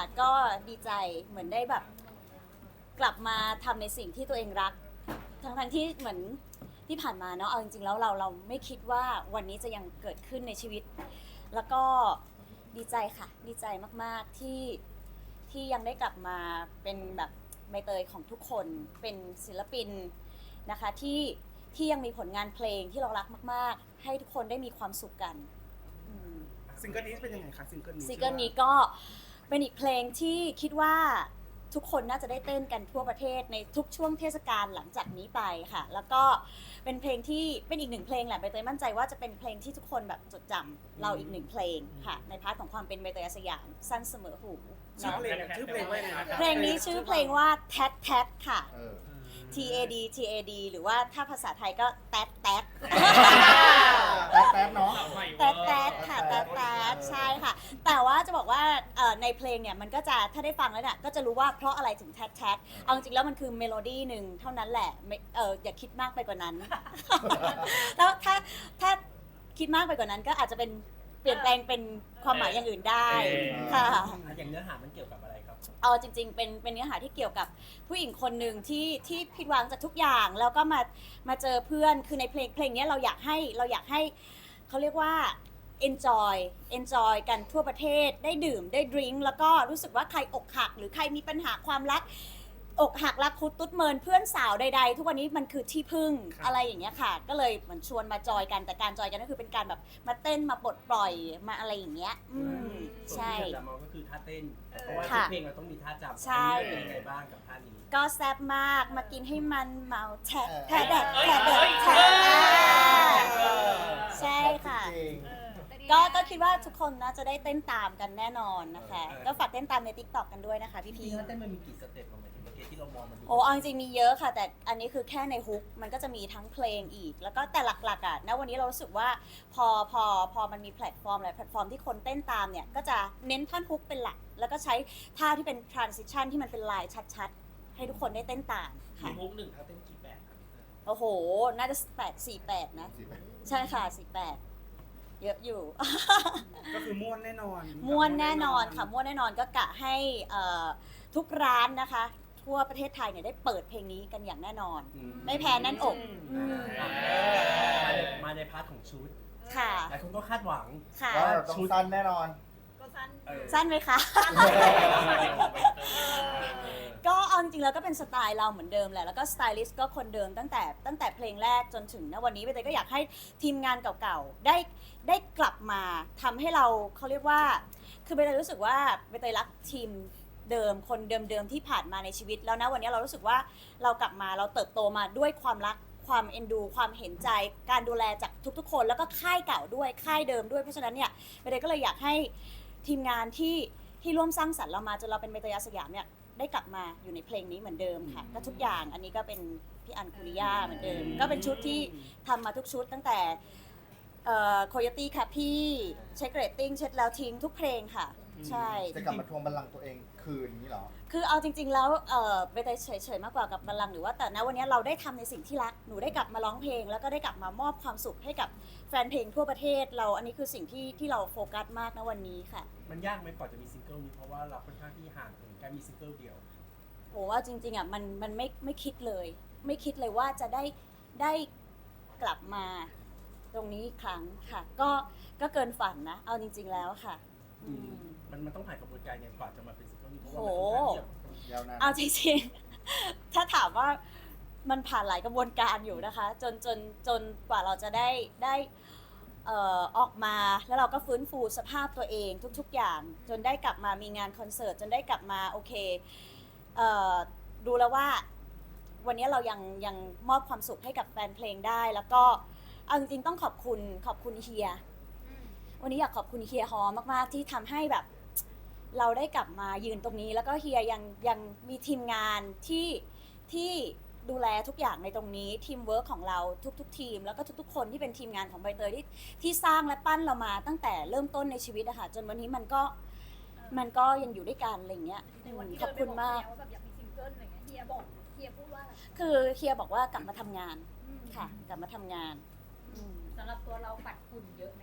ค่ะก็ดีใจเหมือนได้แบบ กลับมาทำในสิ่งที่ตัวเองรัก ทั้งทั้งๆที่เหมือนที่ผ่านมาเนาะเอาจริงๆแล้วเราเราไม่คิดว่าวันนี้จะยังเกิดขึ้นในชีวิต แล้วก็ดีใจค่ะ ดีใจมากๆที่ที่ยังได้กลับมาเป็นแบบใบเตยของทุกคนเป็นศิลปินนะคะที่ที่ยังมีผลงานเพลงที่เรารักมาก ๆ ให้ทุกคนได้มีความสุขกันอืม ซิงเกิลนี้เป็นยังไงคะซิงเกิลนี้ซิงเกิลนี้ก็ เป็นอีกเพลงที่คิดว่าทุกคนน่าจะได้เต้นกันทั่วประเทศในทุกช่วงเทศกาลหลังจากนี้ไปค่ะ แล้วก็เป็นเพลงที่เป็นอีกหนึ่งเพลงแหละใบเตยมั่นใจว่าจะเป็นเพลงที่ทุกคนแบบจดจำเราอีกหนึ่งเพลงค่ะ ในพาร์ทของความเป็นใบเตยอาสยามสั้นเสมอหูชื่อเนาะเพลงอะชื่อเพลงว่ายังไงนะคะเพลงนี้ชื่อเพลงว่าแทดแทดค่ะเออ T A D T A D หรือว่าถ้าภาษาไทยก็แทดแทด แป๊บแป๊บเนาะ แต๊ดแต๊ดค่ะแต๊ดแต๊ดใช่ค่ะ แต่ว่าจะบอกว่าเอ่อ ในเพลงเนี่ยมันก็จะถ้าได้ฟังแล้วเนี่ยก็จะรู้ว่าเพราะอะไรถึงแท็ดแท็ดเอาจริงๆแล้วมันคือเมโลดี้หนึ่งเท่านั้นแหละไม่เอออย่าคิดมากไปกว่านั้น แล้วถ้าถ้าคิดมากไปกว่านั้นก็อาจจะเป็นเปลี่ยนแปลงเป็นความหมายอย่างอื่นได้ค่ะอย่างเนื้อหามันเกี่ยวกับอะไรครับเอาจริง ๆ เป็นเป็นเนื้อหาที่เกี่ยวกับผู้หญิงคนหนึ่งที่ที่ผิดหวังจากทุกอย่างแล้วก็มามาเจอเพื่อนคือในเพลงเพลงเนี้ยเราอยากให้เราอยากให้เขาเรียกว่า enjoy enjoy กันทั่วประเทศได้ดื่มได้ดริงก์แล้วก็รู้สึกว่าใครอกหัก หรือใครมีปัญหาความรักอกหักรักคุดตุ๊ดเมินเพื่อนสาวใดๆ ทุกวันนี้มันคือที่พึ่งอะไรอย่างเงี้ยค่ะ ก็เลยเหมือนชวนมาจอยกันแต่การจอยกันก็คือเป็นการแบบมาเต้นมาปลดปล่อยมาอะไรอย่างเงี้ย อืมส่วนใช่ที่เราจะมองก็คือท่าเต้นเพราะว่าทุค่ะกเพลงเราต้องมีท่าจำใช่อันนี้เป็นยังไงบ้างกับท่านี้ก็แซ่บมากมากินให้มันเมาแฉะแฉะแดดเอ้ยแฉะแดดเอ้ยแฉะเอ้ยใช่ค่ะจริง ก็ก็คิดว่าทุกคนน่าจะได้เต้นตามกันแน่นอนนะคะเออก็ฝากเต้นตามใน t ิ k t o k กันด้วยนะคะพี่จริพีงๆท่าเต้นมันมีกี่สเต็ปประมาณเมื่อกี้ที่เรามองมันดู โอ้เอาจริงๆมีเยอะค่ะ แต่อันนี้คือแค่ในฮุกมันก็จะมีทั้งเพลงอีก แล้วก็แต่หลักๆอะณวันนี้เรารู้สึกว่าพอพอพอมันมีแพลตฟอร์มหลายแพลตฟอร์มที่คนเต้นตามเนี่ยก็จะเน้นท่อนฮุกเป็นหลัก แล้วก็ใช้ท่าที่เป็น transition ที่มันเป็นลายชัดๆ ให้ทุกคนได้เต้นตามมีค่ะฮุกหนึ่งถ้าเต้นกี่แบบครับโอ้โห น่าจะแปดสี่แปดนะสิบแปดใช่ค่ะสี่แปด เยอะอยู่ ก็คือม่วนแน่นอน ม่วนแน่นอนค่ะม่วนแน่นอนก็กะให้เอ่อทุกร้านนะคะ ทั่วประเทศไทยเนี่ยได้เปิดเพลงนี้กันอย่างแน่นอนอืมไม่แพ้นั่นอกอืมมาในมาในพาร์ทของชุดค่ะหลายคนก็คาดหวังค่ะว่าเราต้องสั้นแน่นอน ก็สั้นเออสั้นไหมคะเออ ก็เอาจริงๆแล้วก็เป็นสไตล์เราเหมือนเดิมแหละแล้วก็สไตลิสต์ก็คนเดิมตั้งแต่ตั้งแต่เพลงแรกจนถึงณวันนี้ไปเตยก็อยากให้ทีมงานเก่าๆได้ได้กลับมาทำให้เราเขาเรียกว่า คือใบเตยรู้สึกว่าใบเตยรักทีมเดิมคนเดิมๆที่ผ่านมาในชีวิต แล้วนะวันนี้เรารู้สึกว่าเรากลับมาเราเติบโตมาด้วยความรักความเอ็นดู ความเห็นใจ การดูแลจากทุกๆ คนแล้วก็ค่ายเก่าด้วยค่ายเดิมด้วยเพราะฉะนั้นเนี่ยใบเตยก็เลยอยากให้ทีมงานที่ที่ร่วมสร้างสรรค์เรามาจนเราเป็นใบเตยอาสยามเนี่ย ได้กลับมาอยู่ในเพลงนี้เหมือนเดิมค่ะ ก็ทุกอย่างอันนี้ก็เป็นพี่อันคุริยาเหมือนเดิม ก็เป็นชุดที่ทำมาทุกชุดตั้งแต่โคโยตี้ค่ะพี่เช็คเรตติ้งเช็ดแล้วทิ้งทุกเพลงค่ะ ใช่ จะกลับมาทวงบัลลังก์ตัวเอง คืนนี้เหรอ คือเอาจริง ๆ แล้วเออไปแต่เฉยๆมากกว่ากับบัลลังก์หรือว่าแต่นะวันนี้เราได้ทำในสิ่งที่รักหนูได้กลับมาร้องเพลง แล้วก็ได้กลับมามอบความสุขให้กับแฟนเพลงทั่วประเทศ เราอันนี้คือสิ่งที่ที่เราโฟกัสมากนะวันนี้ค่ะ มันยากไหมกว่าจะมีซิงเกิลนี้เพราะว่าเราค่อนข้างที่ห่างถึงการมีซิงเกิลเดียวโหว่าจริงๆอะมันมันไม่ไม่คิดเลย ไม่คิดเลยว่าจะได้ได้กลับมาตรงนี้อีกครั้งค่ะ ก็ก็เกินฝันนะ เอาจริง ๆ แล้วค่ะอืมมันมันต้องผ่านกระบวนการยังกว่าจะมาเป็น ซิงเกิลนี้เพราะว่าโอ้มันค่อนข้างที่จะยาวนานเอาจริงๆ ถ้าถามว่ามันผ่านหลายกระบวนการอยู่นะคะ จนจนจนกว่าเราจะได้ได้เอ่อออกมาแล้วเราก็ฟื้นฟูสภาพตัวเองทุกๆอย่าง จนได้กลับมามีงานคอนเสิร์ตจนได้กลับมาโอเคเอ่อดูแล้วว่าวันนี้เรายังยังมอบความสุขให้กับแฟนเพลงได้ แล้วก็เอาจริงๆต้องขอบคุณขอบคุณเฮีย วันนี้อยากขอบคุณเฮียฮอมากๆที่ทำให้แบบ เราได้กลับมายืนตรงนี้ แล้วก็เฮียยังยังมีทีมงานที่ที่ดูแลทุกอย่างในตรงนี้ทีมเวิร์กของเราทุกๆทีม แล้วก็ทุกๆ คนที่เป็นทีมงานของใบเตยที่ที่สร้างและปั้นเรามาตั้งแต่เริ่มต้นในชีวิตอะค่ะจนวันนี้มันก็มันก็ยังอยู่ด้วยกันอะไรอย่างเงี้ยในวันที่ขอบคุณมากเดินไปบอกเฮียว่าแบบอยากมีซิงเกิลอะไรเงี้ยเฮียบอกเฮียพูดว่าอะไรคือเฮียบอกว่ากลับมาทำงานอืมค่ะ กลับมาทำงานอืมสำหรับตัวเราปัดฝุ่นเยอะไหม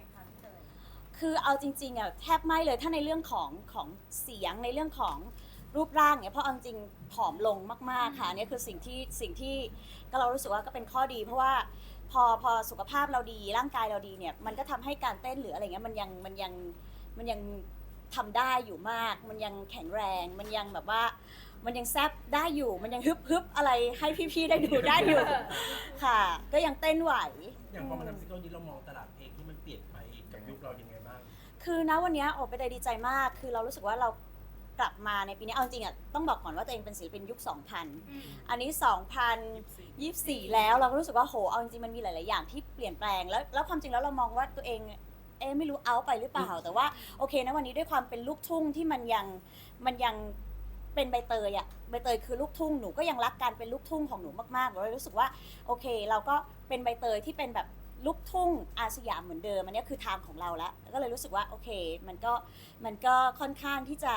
คะพี่เตยคคือเอาจริงๆอะแทบไม่เลยถ้าในเรื่องของของเสียงในเรื่องของรูปร่างเนี่ยเพราะเอาจริงผอมลงมากๆค่ะอันนี่คือสิ่งที่สิ่งที่ก็เรารู้สึกว่าก็เป็นข้อดี เพราะว่าพอพอสุขภาพเราดีร่างกายเราดีเนี่ยมันก็ทำให้การเต้นหรืออะไรเงี้ยมันยังมันยังมันยังทำได้อยู่มาก มันยังแข็งแรง มันยังแบบว่า มันยังแซบได้อยู่ มันยังฮึบฮึบอะไรให้พี่ๆได้ดูได้อยู่ ค่ะ ก็ยังเต้นไหว อย่างพอมาทำซิงเกิลนี้เรามองตลาดเพ คือณวันเนี้ยโอบไปเลยดีใจมาก คือเรารู้สึกว่าเรากลับมาในปีนี้เอาจริงๆอะต้องบอกก่อนว่าตัวเองเป็นศิลปินยุค 2000 อันนี้ 2024 แล้วเราก็รู้สึกว่าโหเอาจริงๆมันมีหลาย ๆ อย่างที่เปลี่ยนแปลงแล้วแล้วความจริงแล้วเรามองว่าตัวเองเอ๊ะไม่รู้เอาไปหรือเปล่า แต่ว่าโอเคนะวันนี้ด้วยความเป็นลูกทุ่งที่มันยังมันยังเป็นใบเตยอะใบเตยคือลูกทุ่งหนูก็ยังรักการเป็นลูกทุ่งของหนูมากๆเราเลยรู้สึกว่าโอเค เราก็เป็นใบเตยที่เป็นแบบ ลูกทุ่งอาสยามเหมือนเดิมอันนี้คือทางของเราแล้วก็เลยรู้สึกว่าโอเคมันก็มันก็ค่อนข้างที่จะ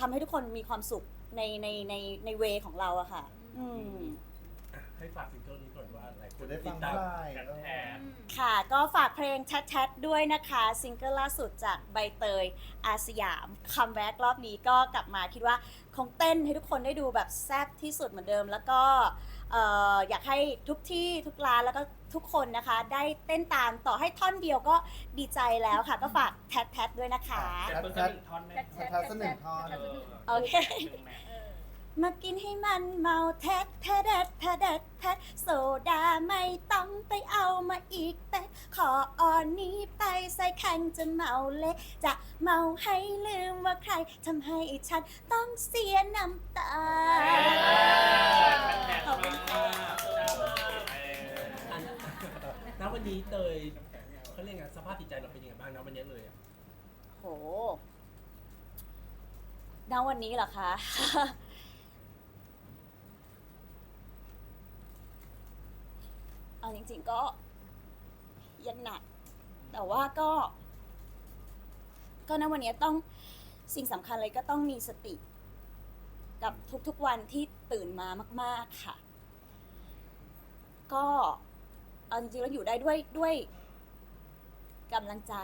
ทำให้ทุกคนมีความสุขในในในในเวของเราอะค่ะ อืมอะให้ฝากซิงเกิลนี้ก่อนว่าหลายคจะนได้ติฟัดงตาเมื่มอไหร่กันเออแทนค่ะ ก็ฝากเพลงแชทๆด้วยนะคะ ซิงเกิลล่าสุดจากใบเตยอาสยามคัมแบ็กรอบนี้ก็กลับมาคิดว่าคงเต้นให้ทุกคนได้ดูแบบแซ่บที่สุดเหมือนเดิม แล้วก็เอ่ออยากให้ทุกที่ทุกร้านแล้วก็ทุกคนนะคะ ได้เต้นตามต่อให้ท่อนเดียวก็ดีใจแล้วค่ะ ก็ฝากแทดๆด้วยนะคะแค่เพิ่งจะหนึ่งท่อนไหมแชททัศนหนึ่งท่อนแชทหนึ่งโอเค มากินให้มันเมาแทดแทดแทดแทดแทดโซดาไม่ต้องไปเอามาอีกแต่ขออ่อนนี้ไปใส่แข่งจะเมาเละจะเมาให้ลืมว่าใครทำให้ฉันต้องเสียน้ำตาขอบคุณค่ะอันณวันนี้เตยเขาเรียกไงสภาพจิตใจเราเป็นยังไงบ้างณวันนี้เลยอะโหณวันนี้เหรอคะ เอาจริง ๆ ก็ยังหนัก แต่ว่าก็ ก็ณวันนี้ต้องสิ่งสำคัญเลยก็ต้องมีสติ กับทุกๆวันที่ตื่นมามาก ๆค่ะ ก็เอาจริงๆแล้วอยู่ได้ด้วยด้วยกำลังใจ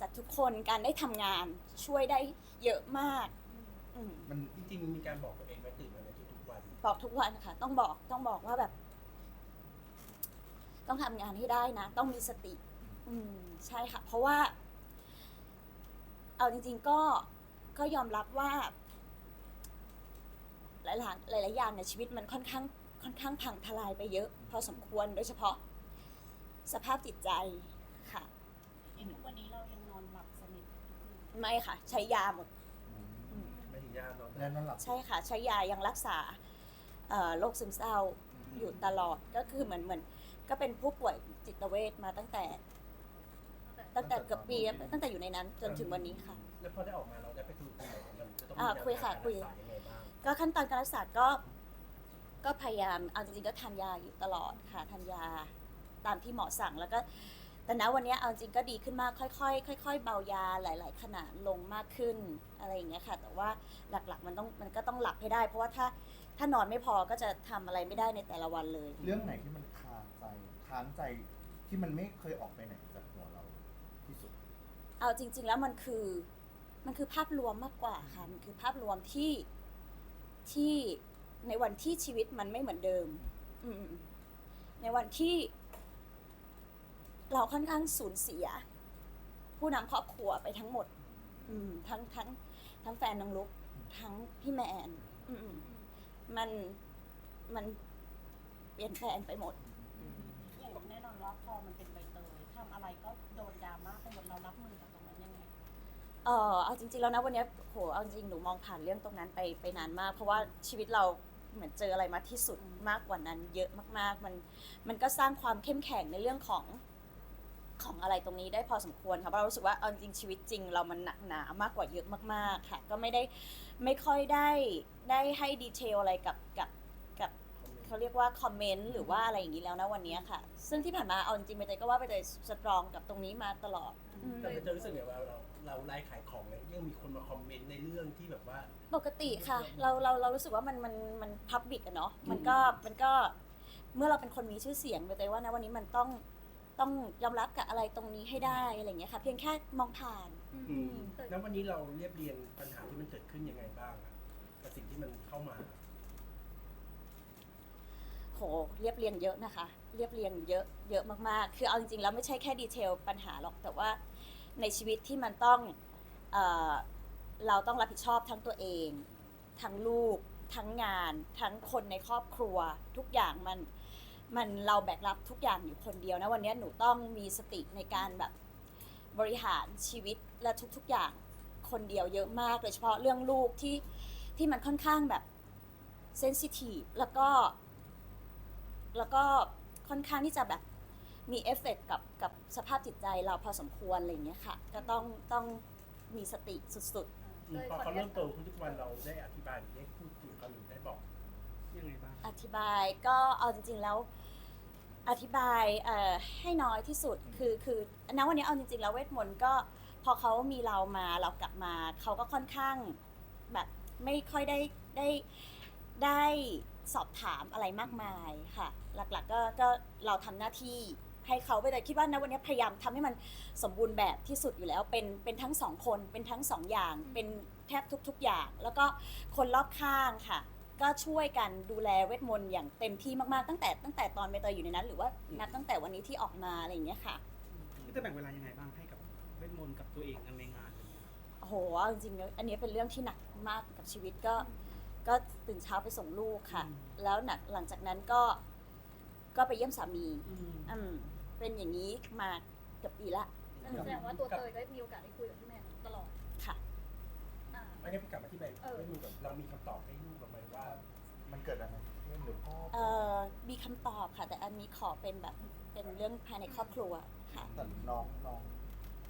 จากทุกคนการได้ทำงานช่วยได้เยอะมากอืมมันจริงๆมีการบอกตัวเองไหมตื่นมาในทุกๆวัน บอกทุกวันค่ะ ต้องบอกต้องบอกว่าแบบ ต้องทำงานให้ได้นะ ต้องมีสติ อืมใช่ค่ะ เพราะว่า เอาจริง ๆ ก็ก็ยอมรับว่า หลายๆหลายๆอย่างในชีวิตมันค่อนข้างค่อนข้างพังทลายไปเยอะ พอสมควรโดยเฉพาะ สภาพจิตใจค่ะอย่างทุกวันนี้เรายังนอนหลับสนิทไม่ค่ะ ใช้ยาหมดไม่ถึงยานอนแน่นอนหลับใช่ค่ะ ใช้ยายังรักษาเอ่อโรคซึมเศร้าอยู่ตลอดก็คือเหมือนเหมือน ก็เป็นผู้ป่วยจิตเวชมาตั้งแต่ ตั้งแต่เกือบปีตั้งแต่อยู่ในนั้น จนถึงวันนี้ค่ะ แล้วพอได้ออกมาเราได้ไปคุยกับคุณหมอมันจะต้องมีอ่าแนวคุยค่ะทางคุยการรักษายังไงบ้างก็ขั้นตอนการรักษาก็ ก็พยายามเอาจริงๆก็ทานยาอยู่ตลอดค่ะทานยาตามที่หมอสั่งแล้วก็ แต่ณวันนี้เอาจริงก็ดีขึ้นมากค่อยๆค่อย ๆ เบายาหลาย ๆ ขนาดลงมากขึ้นอะไรอย่างเงี้ยค่ะ แต่ว่าหลักๆ มันต้องมันก็ต้องหลับให้ได้ เพราะว่าถ้าถ้านอนไม่พอก็จะทำอะไรไม่ได้ในแต่ละวันเลย เรื่องไหนที่มันคา ใจค้างใจที่มันไม่เคยออกไปไหนจากหัวเราที่สุด เอาจริง ๆ แล้วมันคือมันคือภาพรวมมากกว่าค่ะมันคือภาพรวมที่ที่ในวันที่ชีวิตมันไม่เหมือนเดิม อืมในวันที่เราค่อนข้างสูญเสีย ผู้นำครอบครัวไปทั้งหมด อืม ทั้งทั้ง ทั้งแฟนน้องลุก ทั้งพี่แมน อืมมันมันเปลี่ยนแปลงไปหมด อนว่าพอมันเป็นใบเตยทำอะไรก็โดนดราม่าไปหมดเรารับมือกับตรงนั้นยังไงเออเอาจริงๆแล้วนะวันเนี้ยโหเอาจริงๆหนูมองผ่านเรื่องตรงนั้นไปไปนานมาก เพราะว่าชีวิตเราเหมือนเจออะไรมาที่สุดมากกว่านั้น เยอะมากๆ มันมันก็สร้างความเข้มแข็งในเรื่องของของอะไรตรงนี้ได้พอสมควรค่ะเพราะเรารู้สึกว่าเอาจริงๆชีวิตจริง เรามันหนักหนามากกว่าเยอะมากๆค่ะ ก็ไม่ได้ไม่ค่อยได้ได้ให้ดีเทลอะไรกับกับกับ เขาเรียกว่าคอมเมนต์หรือว่าอะไรอย่างนี้แล้วนะวันเนี้ยค่ะ ซึ่งที่ผ่านมาเอาจริงๆไปเตยก็ว่าไปเตยสตรองกับตรงนี้มาตลอดอืมแต่มันจะรู้สึกไงว่าเราเราไลฟ์ขายของเนี่ยยังมีคนมาคอมเมนต์ในเรื่องที่แบบว่า ปกติค่ะ เราเราเรารู้สึกว่ามันมันมันพับบิกอะเนาะมันก็มันก็เมื่อเราเป็นคนมีชื่อเสียงไปแต่ว่านะวันนี้มันต้องต้องยอมรับกับอะไรตรงนี้ให้ได้อะไรอย่างเงี้ยค่ะ เพียงแค่มองผ่านอืมแล้ววันนี้เราเรียบเรียงปัญหาที่มันเกิดขึ้นยังไงบ้างอะกับสิ่งที่มันเข้ามาโห เรียบเรียงเยอะนะคะ เรียบเรียงเยอะเยอะมากๆ คือเอาจริงๆแล้วไม่ใช่แค่ดีเทลปัญหาหรอกแต่ว่าในชีวิตที่มันต้องเอเราต้องรับผิดชอบทั้งตัวเอง ทั้งลูก ทั้งงาน ทั้งคนในครอบครัว ทุกอย่างมันมันเราแบกรับทุกอย่างอยู่คนเดียวนะวันนี้หนูต้องมีสติในการแบบบริหารชีวิตและทุกๆอย่างคนเดียวเยอะมากโดยเฉพาะเรื่องลูกที่ที่มันค่อนข้างแบบเซนซิทีฟแล้วก็ แล้วก็ค่อนข้างที่จะแบบมีเอฟเฟกต์กับกับสภาพจิตใจเราพอสมควรอะไรอย่างเงี้ยค่ะ ก็ต้องต้องมีสติสุดอืมพอเขาเริ่มโตขึ้นทุกวันเราได้อธิบายหรือได้พูดคุยกับเขาหรือได้บอกยังไงบ้าง ๆ อธิบายก็เอาจริง ๆ แล้วอธิบายเอ่อให้น้อยที่สุด คือคือณวันนี้เอาจริง ๆ แล้วเวทมนต์ก็พอเขามีเรามาเรากลับมาเขาก็ค่อนข้างแบบไม่ค่อยได้ได้ได้ สอบถามอะไรมากมายค่ะ หลักๆก็ก็เราทำหน้าที่ให้เขาไปแต่คิดว่าณวันนี้พยายามทำให้มันสมบูรณ์แบบที่สุดอยู่แล้ว เป็นเป็นทั้งสองคนเป็นทั้งสองอย่าง เป็นแทบทุก ๆ อย่าง แล้วก็คนรอบข้างค่ะ ก็ช่วยกันดูแลเวทมนต์อย่างเต็มที่มากๆตั้งแต่ตั้งแต่ตอนใบเตยอยู่ในนั้น หรือว่านับตั้งแต่วันนี้ที่ออกมาอะไรอย่างเงี้ยค่ะจะแบ่งเวลายังไงบ้างให้กับเวทมนต์กับตัวเองในงานอะไรเงี้ยโอ้โหเอาจริงๆแล้วอันนี้เป็นเรื่องที่หนักมากกับชีวิตก็ ก็ตื่นเช้าไปส่งลูกค่ะ แล้วหนักหลังจากนั้นก็ก็ไปเยี่ยมสามีอืมเป็นอย่างนี้มาเกือบปีละแสดงว่าตัวเตยได้มีโอกาสได้คุยกับพี่แมนตลอดค่ะอ่าไม่ได้ไปกลับมาที่แบบเออไม่มีแบบเรามีคำตอบให้ลูกเราไหมว่า มันเกิดอะไรขึ้นหรือพ่อเอ่อมีคำตอบค่ะ แต่อันนี้ขอเป็นแบบเป็นเรื่องภายในครอบครัวค่ะแต่น้องน้อง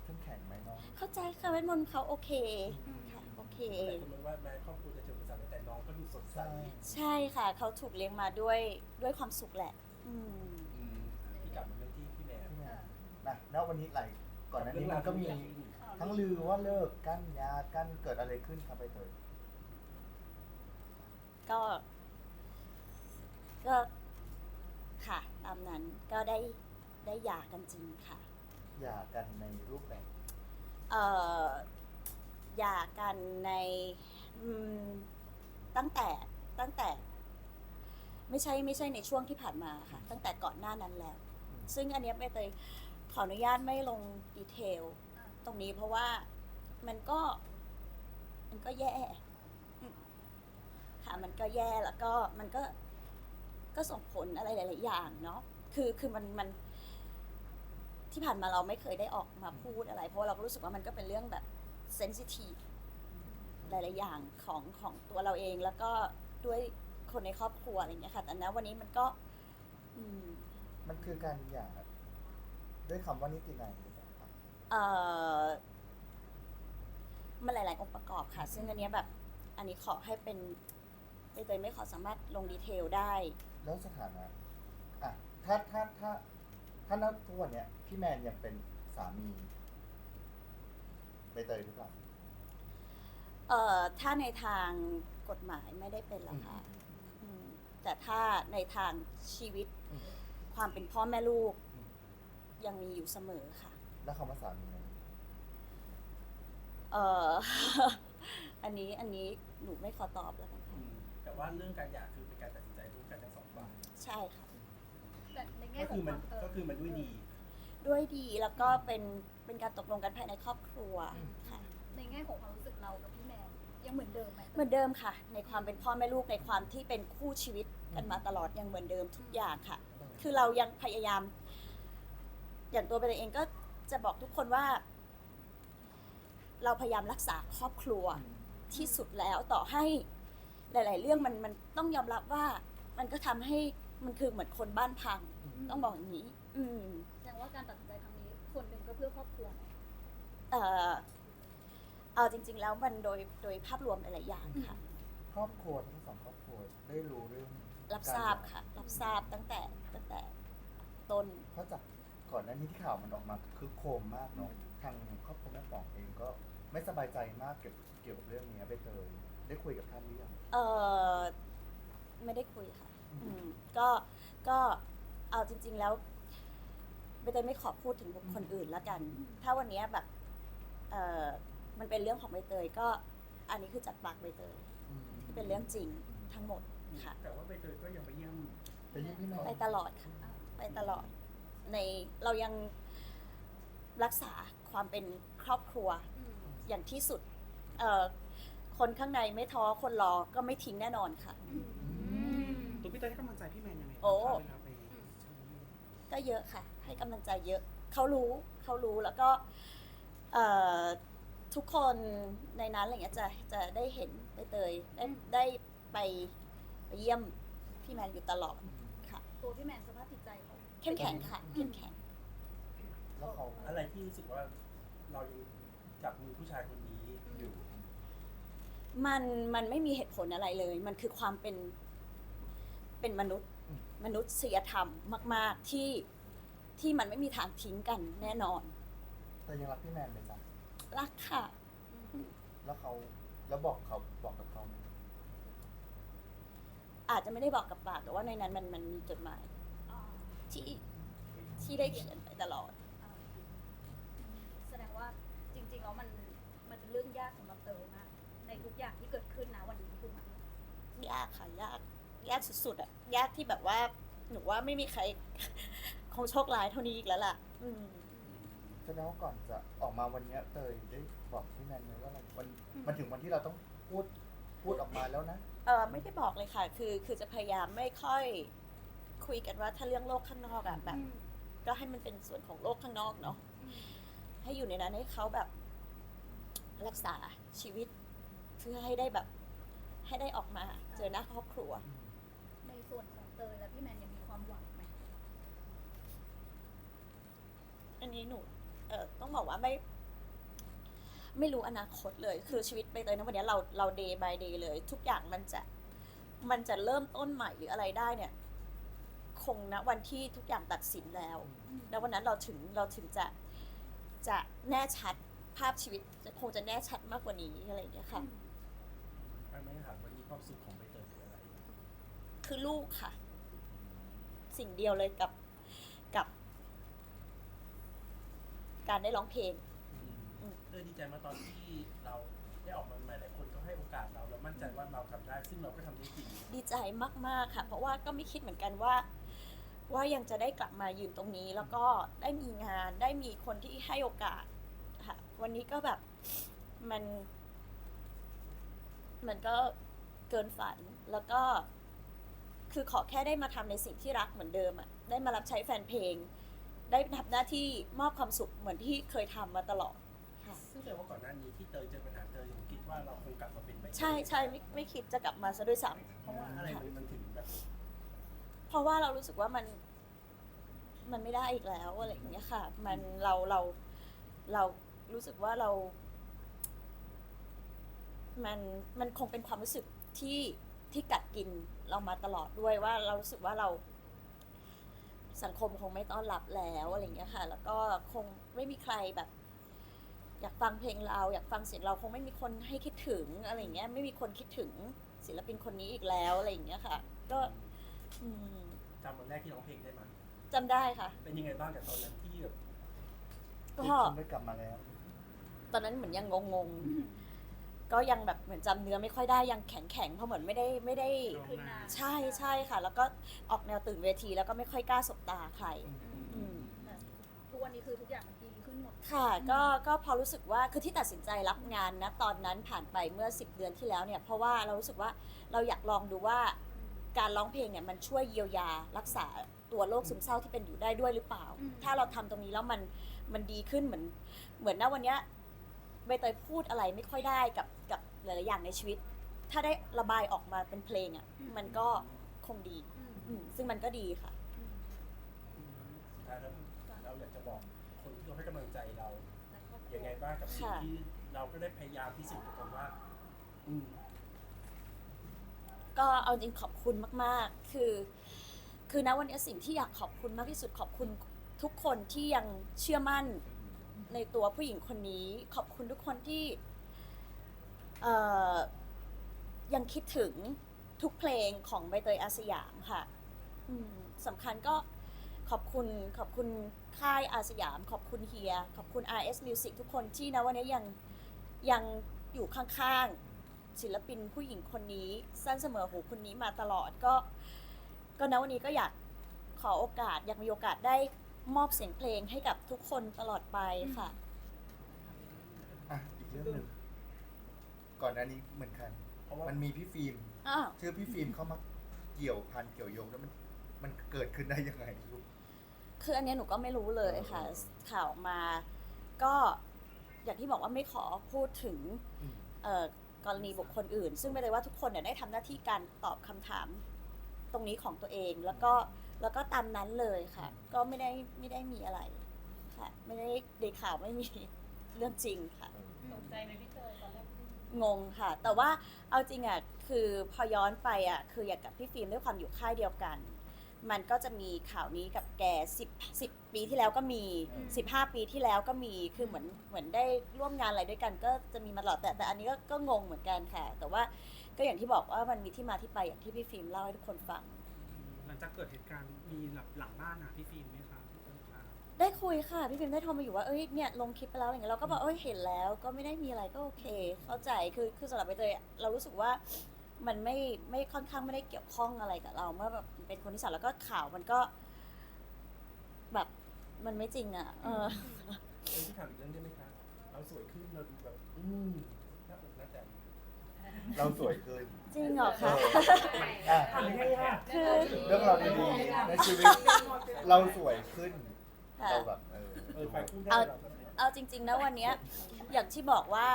เข้มแข็งไหมน้องเข้าใจค่ะเวทมนต์เขาโอเคค่ะโอเคแต่คุณรู้ว่าแม้ครอบครัวจะเจออุปสรรคแต่ น้องก็ดูสดใสใช่ใช่ค่ะ เขาถูกเลี้ยงมาด้วยด้วยความสุขแหละ อืมอืมที่กลับมาเรื่องที่พี่แม่พี่แม่นะแล้ววันนี้ไหลก่อนหน้านี้เรื่มังนราวก็มีที่ทั้งลือว่าเลิกกั้นยากั้นเกิดอะไรขึ้นครับไปเตยก็ก็ค่ะ ตามนั้นก็ได้ได้หย่ากันจริงค่ะหย่ากันในรูปแบบเอ่อหย่ากันในอืม ตั้งแต่ตั้งแต่ ไม่ใช่ไม่ใช่ในช่วงที่ผ่านมาค่ะ ตั้งแต่ก่อนหน้านั้นแล้ว ซึ่งอันเนี้ยใบเตยขออนุญาตไม่ลงดีเทล ตรงนี้เพราะว่ามันก็ มันก็แย่อืมค่ะมันก็แย่แล้วก็มันก็ก็ส่งผลอะไรหลาย ๆ อย่างเนาะคือคือมันมัน ที่ผ่านมาเราไม่เคยได้ออกมาพูดอะไร เพราะว่าเราก็รู้สึกว่ามันก็เป็นเรื่องแบบเซนซิทีฟห ลาย ๆ อย่างของของตัวเราเอง แล้วก็ด้วยคนในครอบครัวอะไรอย่างเงี้ยค่ะ แต่นะวันนี้มันก็ อืม มันคือการหย่าด้วยคำว่านิตินัยหรือเปล่าครับเอ่อมันหลาย ๆ องค์ประกอบค่ะ ซึ่งอันเนี้ยแบบ อันนี้ขอให้เป็นใบเตยไม่ขอสามารถลงดีเทลได้ แล้วสถานะอะถ้าถ้าถ้าถ้าณทุกวันเนี้ยพี่แมนยังเป็นสามีใบเตยหรือเปล่า เอ่อถ้าในทางกฎหมายไม่ได้เป็นละค่ะอืมแต่ถ้าในทางชีวิตอืม ความเป็นพ่อแม่ลูก อืม ยังมีอยู่เสมอค่ะ แล้วคำว่าสามีนั้นเอออันนี้อันนี้หนูไม่ขอตอบแล้วกันอืค่ะมแต่ว่าเรื่องการหย่าคือเป็นการตัดสินใจร่วมกันทั้งสองฝ่ายใช่ค่ะ แต่ในแง่ก็ขอคืงอคมัวานมเออก็คือมันด้วยดีด้วยดีแล้วก็เป็นเป็นการตกลงกันภายในครอบครัวค่ะ ในแง่ของความรู้สึกเรากับพี่แมน ยังเหมือนเดิมไหมเหมือนเดิมค่ะ ในความเป็นพ่อแม่ลูกในความที่เป็นคู่ชีวิตกันมาตลอดยังเหมือนเดิมทุกอย่างค่ะ คือเรายังพยายาม อย่างตัวเป็นเองก็จะบอกทุกคนว่า เราพยายามรักษาครอบครัวที่สุดแล้วต่อให้หลาย ๆ เรื่องมันมันต้องยอมรับว่า มันก็ทำให้มันคือเหมือนคนบ้านพัง ต้องบอกอย่างนี้ อืมแสดงว่าการตัดสินใจครั้งนี้ส่วนหนึ่งก็เพื่อครอบครัวไหมเอ่อ เอาจริง ๆ แล้วมันโดยโดยภาพรวมหลายๆอย่างค่ะ ครอบครัวทั้งสองครอบครัวได้รู้เรื่องรับทราบค่ะ รับทราบตั้งแต่ตั้งแต่ต้น เพราะจากก่อนหน้านี้ที่ข่าวมันออกมาคือโครมมากเนาะทางครอบครัวแม่ป๋องเองก็ไม่สบายใจมากเกี่ยวเกี่ยวกับเรื่องนี้ใบเตยได้คุยกับท่านหรือยังเออไม่ได้คุยค่ะ อืมก็ก็เอาจริง ๆ แล้วใบเตยไม่ขอพูดถึงบุคคลอื่นละกัน ถ้าวันเนี้ยแบบ เออ มันเป็นเรื่องของใบเตยก็ อันนี้คือจากปากใบเตยอืมที่เป็นเรื่องจริงทั้งหมดค่ะ แต่ว่าใบเตยก็ยังไปเยี่ยมไปเยี่ยมพี่แมนไปตลอดค่ะ ไปตลอด ในเรายังรักษาความเป็นครอบครัวอืมอย่างที่สุดเอ่อคนข้างในไม่ท้อคนรอก็ไม่ทิ้งแน่นอนค่ะอืมตัวพี่เตยให้กำลังใจพี่แมนยังไงบ้างโอ้คะเวลาไปเชิญยิ้มก็เยอะค่ะ ให้กำลังใจเยอะ เขารู้เขารู้แล้วก็เอ่อ ทุกคนในนั้นอะไรเงี้ยจะจะได้เห็นใบเตยได้ได้ไปไปเยี่ยมพี่แมนอยู่ตลอดค่ะ ตัวพี่แมนสภาพจิตใจเขาเข้มแข็งค่ะเข้มแข็งแล้วเขาอะไรที่รู้สึกว่าเรายังจับมือผู้ชายคนนี้อยู่ มันมันไม่มีเหตุผลอะไรเลย มันคือความเป็นเป็นมนุษย์มนุษยธรรมมาก ๆที่ที่มันไม่มีทางทิ้งกันแน่นอน แต่ยังรักพี่แมนไหมจ๊ะ รักค่ะ แล้วเขาแล้วบอกเขาบอกกับเขาไหมอาจจะไม่ได้บอกกับปากแต่ว่าในนั้นมันมันมีจดหมายอ่าที่ที่ได้เขียนไปตลอดอ่าแสดงว่าจริงๆแล้วมันมันเป็นเรื่องยากสำหรับเตยมาก ในทุกอย่างที่เกิดขึ้นนะวันนี้คือมันยากค่ะยากยากสุดๆอะยากที่แบบว่า หนูว่าไม่มีใครคงโชคร้ายเท่านี้อีกแล้วล่ะ อืม แสดงว่าก่อนจะออกมาวันเนี้ยเตยได้บอกพี่แมนไหมว่าอะไรวันมันถึงวันที่เราต้องพูดพูดออกมาแล้วนะเออไม่ได้บอกเลยค่ะ คือคือจะพยายามไม่ค่อยคุยกันว่าถ้าเรื่องโลกข้างนอกอะแบบ ก็ให้มันเป็นส่วนของโลกข้างนอกเนาะให้อยู่ในนั้นให้เขาแบบ รักษาชีวิตเพื่อให้ได้แบบ ให้ได้ออกมาเจอหน้าครอบครัว ในส่วนของเตยและพี่แมนยังมีความหวังไหมอันนี้หนูเออ ต้องบอกว่าไม่ ไม่รู้อนาคตเลย คือชีวิตไปเลยนะวันนี้เราเรา day by day เลย ทุกอย่างมันจะ มันจะเริ่มต้นใหม่หรืออะไรได้เนี่ย คงนะวันที่ทุกอย่างตัดสินแล้ว แล้ววันนั้นเราถึงเราถึงจะจะแน่ชัดภาพชีวิตจะคงจะแน่ชัดมากกว่านี้อะไรอย่างเงี้ยค่ะไปไหมถามวันนี้ความสุขของใบเตยคืออะไร คือลูกค่ะ สิ่งเดียวเลยกับกับ การได้ร้องเพลงอืมเตยดีใจมาตอนที่เราได้ออกมาใหม่หลายคนก็ให้โอกาสเราเรามั่นใจว่าเราทำได้ ซึ่งเราก็ทำได้จริงดีใจมากๆค่ะ เพราะว่าก็ไม่คิดเหมือนกันว่า ว่ายังจะได้กลับมายืนตรงนี้ แล้วก็ได้มีงานได้มีคนที่ให้โอกาสค่ะ วันนี้ก็แบบมัน มันก็เกินฝันแล้วก็ คือขอแค่ได้มาทำในสิ่งที่รักเหมือนเดิมอะได้มารับใช้แฟนเพลง ได้ทำหน้าที่มอบความสุขเหมือนที่เคยทำมาตลอดค่ะซึ่งแปลว่าก่อนหน้านี้ที่เตยเจอปัญหาเตยยังคิดว่าเราคงกลับมาเป็นใบเตยใช่ใช่ไม่ไม่คิดจะกลับมาซะด้วยซ้ำเพราะว่าอะไรมันมันถึงแบบเพราะว่าเรารู้สึกว่ามัน มันไม่ได้อีกแล้วอะไรอย่างเงี้ยค่ะ มันเราเราเรารู้สึกว่าเรา มันมันคงเป็นความรู้สึกที่ที่กัดกินเรามาตลอดด้วยว่าเรารู้สึกว่าเรา สังคมคงไม่ต้อนรับแล้วอะไรอย่างเงี้ยค่ะ แล้วก็คงไม่มีใครแบบ อยากฟังเพลงเรา อยากฟังเสียงเราคงไม่มีคนให้คิดถึงอะไรอย่างเงี้ยไม่มีคนคิดถึงศิลปินคนนี้อีกแล้วอะไรอย่างเงี้ยค่ะ ก็อืมจำวันแรกที่ร้องเพลงได้ไหมจำได้ค่ะ เป็นยังไงบ้างกับตอนนั้นที่แบบก็คุณได้กลับมาแล้ว ตอนนั้นเหมือนยังงงๆ ก็ยังแบบเหมือนจำเนื้อไม่ค่อยได้ยังแข็งแข็งๆเพราะเหมือนไม่ได้ไม่ได้ขึ้นนานใช่ใช่ค่ะ แล้วก็ออกแนวตื่นเวทีแล้วก็ไม่ค่อยกล้าสบตาใครอืมแต่ทุกวันนี้คือทุกอย่างมันดีขึ้นหมดค่ะก็ก็พอรู้สึกว่าคือที่ตัดสินใจรับงานนะตอนนั้นผ่านไปเมื่อ 10 เดือนที่แล้วเนี่ยเพราะว่าเรารู้สึกว่าเราอยากลองดูว่าการร้องเพลงเนี่ยมันช่วยเยียวยารักษาตัวโรคซึมเศร้าที่เป็นอยู่ได้ด้วยหรือเปล่าอืมถ้าเราทำตรงนี้แล้วมันมันดีขึ้นเหมือนเหมือนณวันเนี้ย ใบเตยพูดอะไรไม่ค่อยได้กับกับหลายๆอย่างในชีวิต ถ้าได้ระบายออกมาเป็นเพลงอะมันก็คงดีอืมอืมซึ่งมันก็ดีค่ะอืมสุดท้ายแล้วเราอยากจะบอกคนที่เขาให้กำลังใจเราและครอบครัวยังไงบ้างกับสิ่งค่ะ ที่เราก็ได้พยายามพิสูจน์กันว่า อืมก็เอาจริงขอบคุณมาก ๆ คือ คือนะวันนี้สิ่งที่อยากขอบคุณมากที่สุดขอบคุณทุกคนที่ยังเชื่อมั่น ในตัวผู้หญิงคนนี้ ขอบคุณทุกคนที่ยังคิดถึงทุกเพลงของใบเตยอาสยามค่ะสำคัญก็ขอบคุณขอบคุณค่ายอาสยาม ขอบคุณเฮีย ขอบคุณ RS Music ทุกคนที่นะวันนี้ยังยังอยู่ข้างๆ ศิลปินผู้หญิงคนนี้สั้นเสมอหูคนนี้มาตลอดก็ ก็นะวันนี้ก็อยากขอโอกาสอยากมีโอกาสได้ มอบเสียงเพลงให้กับทุกคนตลอดไปค่ะ อะอีกเรื่องหนึ่งก่อนหน้านี้เหมือนกันเพราะว่ามันมีพี่ฟิล์มอ้าวชื่อพี่ฟิล์มเข้ามาเกี่ยวพันเกี่ยวโยงแล้วมัน มันเกิดขึ้นได้ยังไงลูก คืออันเนี้ยหนูก็ไม่รู้เลยค่ะ ข่าวมา ก็อย่างที่บอกว่าไม่ขอพูดถึงอืม เอ่อกรณีบุคคลอื่น ซึ่งไม่ได้ว่าทุกคนเนี่ยได้ทำหน้าที่การตอบคำถามตรงนี้ของตัวเอง แล้วก็ แล้วก็ตามนั้นเลยค่ะ ก็ไม่ได้ไม่ได้มีอะไรค่ะ ไม่ได้ในข่าวไม่มีเรื่องจริงค่ะตกใจไหมพี่เตยตอนแรกงงค่ะ แต่ว่าเอาจริงอะคือพอย้อนไปอะคืออย่างกับพี่ฟิล์มด้วยความอยู่ค่ายเดียวกัน มันก็จะมีข่าวนี้กับแกสิบสิบปีที่แล้วก็มีสิบห้าปีที่แล้วก็มีคือเหมือนเหมือนได้ร่วมงานอะไรด้วยกัน ก็จะมีมาตลอดแต่แต่อันนี้ก็ก็งงเหมือนกันค่ะ แต่ว่าก็อย่างที่บอกว่ามันมีที่มาที่ไปอย่างที่พี่ฟิล์มเล่าให้ทุกคนฟังห ลังจากเกิดเหตุการณ์มีหลับหลังบ้านหาพี่ฟิล์มไหมคะพี่เตยคะได้คุยค่ะพี่ฟิล์มได้โทรมาอยู่ว่าเอ้ยเนี่ยลงคลิปไปแล้วอย่างเงี้ยเราก็บอกเอ้ยเห็นแล้ว ก็ไม่ได้มีอะไรก็โอเค เข้าใจคือคือสำหรับใบเตยอะเรารู้สึกว่ามันไม่ไม่ค่อนข้างไม่ได้เกี่ยวข้องอะไรกับเรา เมื่อแบบเป็นคนที่สามแล้วก็ข่าวมันก็ แบบมันไม่จริงอะ เออเออที่ถามอีกเรื่องได้ไหมคะเราสวยขึ้นเราดูแบบ อืมหน้าอกหน้าแต่ เราสวยขึ้นจริงเหรอเอคะออะถามยังไงอะคือเรื่องเราดีๆในชีวิต เราสวยขึ้น ค่ะเราแบบเออเออไปพูดได้เอาเราแบบเนี้ยเอาจริงๆนะวันเนี้ยอย่างที่บอกว่า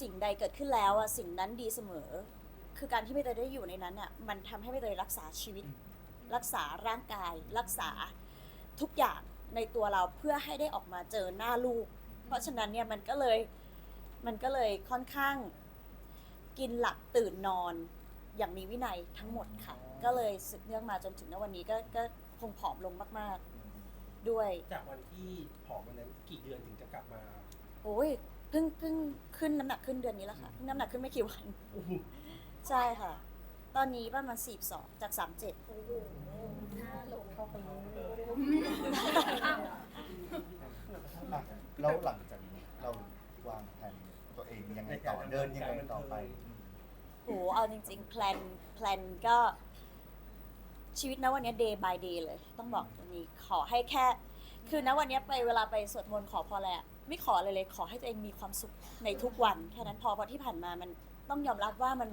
สิ่งใดเกิดขึ้นแล้วอะสิ่งนั้นดีเสมอ คือการที่ไม่เตยได้อยู่ในนั้นอะมันทำให้ไม่เตยรักษาชีวิต รักษาร่างกาย รักษาทุกอย่างในตัวเราเพื่อให้ได้ออกมาเจอหน้าลูก เพราะฉะนั้นเนี่ยมันก็เลย มันก็เลยค่อนข้างกินหลับตื่นนอนอย่างมีวินัยทั้งหมดค่ะ ก็เลยสืบเนื่องมาจนถึงณวันนี้ก็ก็คงผอมลงมากๆ ด้วย จากวันที่ผอมวันนั้นกี่เดือนถึงจะกลับมา โอ้ยเพิ่งเพิ่งขึ้นน้ำหนักขึ้นเดือนนี้แล้วค่ะเพิ่งน้ำหนักขึ้นไม่กี่วันอู้หูใช่ค่ะ ตอนนี้ประมาณสี่สองจากสามเจ็ดเข้าไปเลยอะแล้วหลังจากนี้เราวางแผน ตัวเองยังไงต่อเดินยังไงต่อไปอืมโหเอาจริง ๆ แพลนแพลนก็ชีวิตนะวันนี้ day by day เลย ต้องบอกตรงนี้ขอให้แค่ คือนะวันนี้ไปเวลาไปสวดมนต์ขอพอแล้วไม่ขอเลยเลย ขอให้ตัวเองมีความสุขในทุกวันแค่นั้นพอเพราะที่ผ่านมามันต้องยอมรับว่ามัน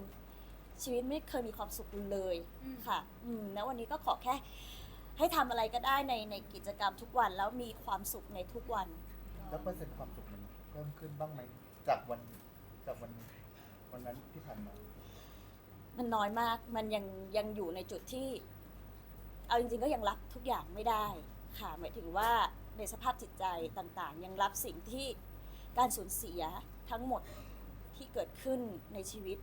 ชีวิตไม่เคยมีความสุขเลยค่ะ อืมนะวันนี้ก็ขอแค่ ให้ทำอะไรก็ได้ในในกิจกรรมทุกวันแล้วมีความสุขในทุกวัน แล้วเปอร์เซ็นต์ความสุขมันเพิ่มขึ้นบ้างไหมจากวัน จากวันวันนั้นที่ผ่านมา มันน้อยมาก มันยังยังอยู่ในจุดที่ เอาจริงๆก็ยังรับทุกอย่างไม่ได้ ค่ะหมายถึงว่าในสภาพจิตใจต่างๆ ยังรับสิ่งที่การสูญเสียทั้งหมดที่เกิดขึ้นในชีวิต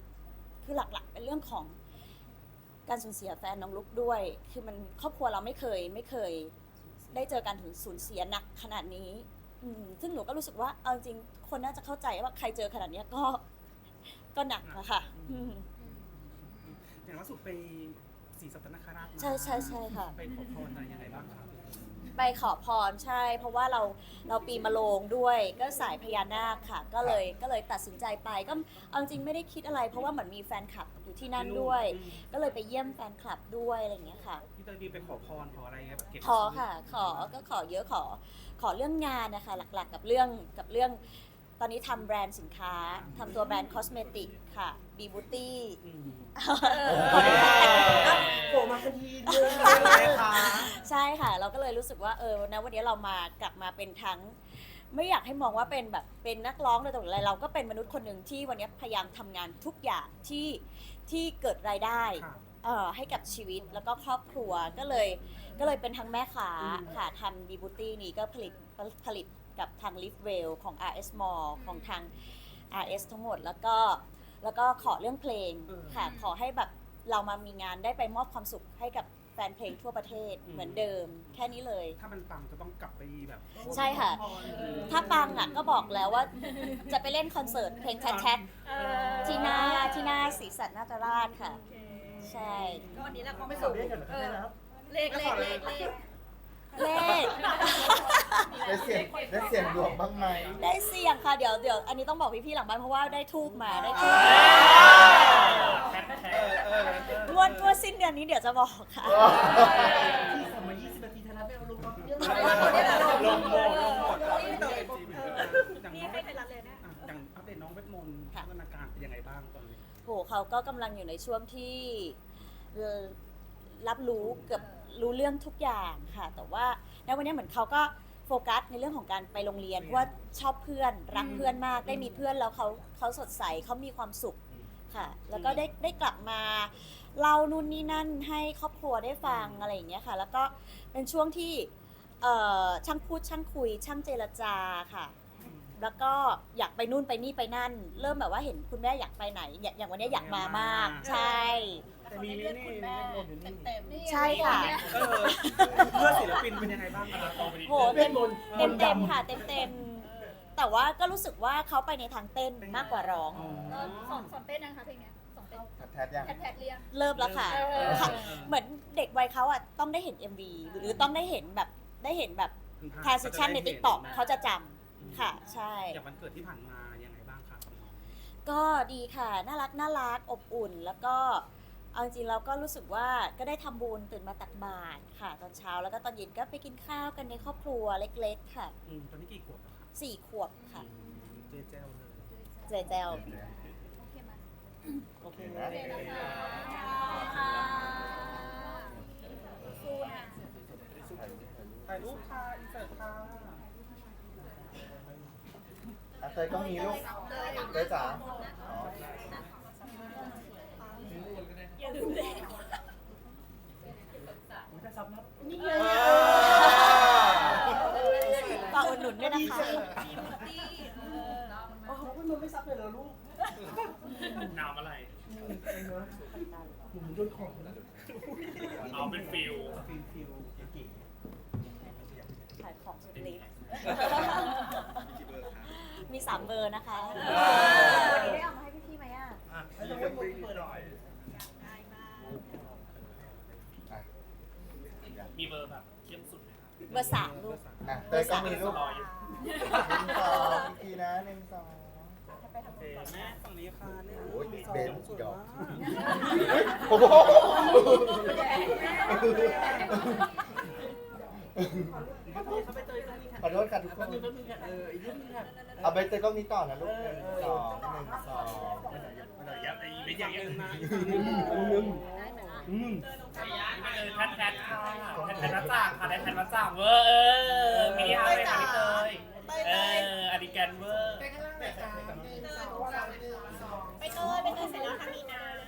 คือหลักๆ เป็นเรื่องของการสูญเสียแฟนน้องลุกด้วย คือมันครอบครัวเราไม่เคยไม่เคย ได้เจอการถึงสูญเสียหนักขนาดนี้ ซึ่งหนูก็รู้สึกว่าเอาจริงๆคนน่าจะเข้าใจว่าใครเจอขนาดเนี้ยก็ก็หนักอะค่ะอืมอย่างล่าสุดไปศรีสัตนคราชมาใช่ใช่ใช่ค่ะไปขอพรอะไรยังไงบ้างครับ ไปขอพรใช่ เพราะว่าเราเราปีมะโรงด้วย ก็สายพญานาคค่ะ ก็เลยก็เลยตัดสินใจไปก็เอาจริงไม่ได้คิดอะไร เพราะว่าเหมือนมีแฟนคลับอยู่ที่นั่นด้วยอืมก็เลยไปเยี่ยมแฟนคลับด้วยอะไรอย่างเงี้ยค่ะ พี่เตยมีไปขอพรขออะไรไงแบบเก็บขอค่ะ ขอก็ขอเยอะขอ ขอเรื่องงานนะคะหลักๆกับเรื่องกับเรื่อง ตอนนี้ทำแบรนด์สินค้าทำตัวแบรนด์คอสเมติกค่ะบีบูตี้อืมโผล่มาทันทีเดือนเลยค่ะใช่ค่ะ เราก็เลยรู้สึกว่าเออนะวันนี้เรามากลับมาเป็นทั้ง ไม่อยากให้มองว่าเป็นแบบเป็นนักร้องเลยแต่อะไรเราก็เป็นมนุษย์คนหนึ่งที่วันนี้พยายามทำงานทุกอย่างที่ที่เกิดรายได้ค่ะเอ่อให้กับชีวิตแล้วก็ครอบครัวก็เลยก็เลยเป็นทั้งแม่ค้าค่ะทำบีบูตี้นี้ก็ผลิตผลิต กับทาง l i f w e l l ของ RS Mall ของทาง RS ทั้งหมด แล้วก็แล้วก็ขอเรื่องเพลงค่ะ ขอให้แบบเรามามีงานได้ไปมอบความสุขให้กับแฟนเพลงทั่วประเทศเหมือนเดิม แค่นี้เลย ถ้ามันปังจะต้องกลับไปแบบใช่ค่ะขอพรถ้าปังอะก็บอกแล้วว่า จะไปเล่นคอนเสิร์ตเพลงแท็กๆที่หน้าที่หน้าศรีสัตนาตราชค่ะ ใช่ก็วันนี้แหละเขาไม่ไม่สส่อบงเรียกกันเหรอเออนะครับเลขเลขเลขเลข เลข ได้เสียงได้เสียงดวงบ้างไหมได้เสี่ยงค่ะ เดี๋ยวเดี๋ยวอันนี้ต้องบอกพี่ๆหลังบ้านเพราะว่าได้ทูบมาได้ทูบแคทแคเอทอเออเออ งวดงวดสิ้นเดือนนี้เดี๋ยวจะบอกค่ะ ที่ส่งมา20นาทีเท่านั้นไม่เอาลงมาเยอะลงโหมดลงโหมดพี่เตยอย่างนี่น้องให้ไทยรัฐเลยเนี่ยอะอย่างอัปเดตน้องเวทมนต์พัฒนาการเป็นยังไงบ้างตอนนี้ โหเขาก็กำลังอยู่ในช่วงที่เอ่อรับรู้เกือบ รู้เรื่องทุกอย่างค่ะ แต่ว่าในวันนี้เหมือนเขาก็โฟกัสในเรื่องของการไปโรงเรียนเพราะว่าชอบเพื่อนรักเพื่อนมาก ได้มีเพื่อนแล้วเขาเขาสดใสเขามีความสุขค่ะ แล้วก็ได้ได้กลับมาเล่านู่นนี่นั่นให้ครอบครัวได้ฟังอะไรอย่างเงี้ยค่ะ แล้วก็เป็นช่วงที่เอ่อช่างพูดช่างคุย ช่างเจรจาค่ะ แล้วก็อยากไปนู่นไปนี่ไปนั่น เริ่มแบบว่าเห็นคุณแม่อยากไปไหน อย่างอย่างวันนี้อยากมามาก ใช่ แต่มีนี่นี่เวทมนต์อยู่นี่เต็มใช่ค่ะ เออเพื่อนศิลปินเป็นยังไงบ้างครับโหเต็มเต็มเต็มๆค่ะเต็มเต็มๆแต่ว่าก็รู้สึกว่าเขาไปในทางเต้นมากกว่าร้องอ๋อเออสอนสอนเต้นนะคะเพลงเนี้ยสอนเต้นแทบยังแทบแทบเรียงเริ่มแล้วค่ะเออค่ะ เหมือนเด็กวัยเขาอะต้องได้เห็น MV หรือต้องได้เห็นแบบได้เห็นแบบ transition ใน TikTok เขาจะจำค่ะ ใช่อย่างวันเกิดที่ผ่านมายังไงบ้างคะกับน้องก็ดีค่ะ น่ารักน่ารักอบอุ่นแล้วก็ เอาจริงๆเราก็รู้สึกว่าก็ได้ทำบุญตื่นมาตักบาตรค่ะ ตอนเช้าแล้วก็ตอนเย็นก็ไปกินข้าวกันในครอบครัวเล็ก ๆ ค่ะอืมตอนนี้กี่ขวบแล้วครับสี่ขวบค่ะเจเจลเลยเจเจลโอเคไหมโอเคนะโอเคนะคะสู้นะถ่ายรูปค่ะอินเสิร์ตค่ะอะเตยก็มีลูกเตยจ๋าอ๋ออย่า ลืมเด็กจะซับนะฝากอุดหนุนด้วยนะคะโอ้โหมันไม่ซับเลยเหรอลูกน้ำอะไรหนุ่มโดนของนะเอาเป็นฟิลฟิลฟิลเก๋ขายของสุดฤทธิ์มีสามเบอร์นะคะ วันนี้ได้เอามาให้พี่ๆไหมอะๆอะแล้วจะไม่เปิดหน่อย อะ มีเบอร์แบบเข้มสุดไหมครับเบอร์สามลูก อะเตยก็มีลูกรออยู่หนึ่งสองอีกทีนะหนึ่งสองโอเคแม่ฝั่งนี้ค่ะเนี่ยโอ้ยหงสองเบนสวยดอกมากโอ้โหเขาไปเตยตรงนี้ค่ะขอโทษค่ะทุกคแป๊บนนึงแป๊บนึงค่ะเอออีกนิดนึงค่ะเอาใบเตยก็มีต่อนะลูกหนึ่งสองหนึ่งสองไม่ได้ยับไอ้ไม่ยับเดินมา อืมไม่เลยแพทแทนค่ะแทนแทนมาจ่างค่ะแพทแพทมาจ่างเวอร์เออมีฮาร์ดเลยค่ะพี่เตยเอออดิแกนเวอร์ ไปเตยไปเตยเสร็จแล้างนี้นะเสร็จแล้วหมุนขวาพี่เตยฝั่งนี้ก่อน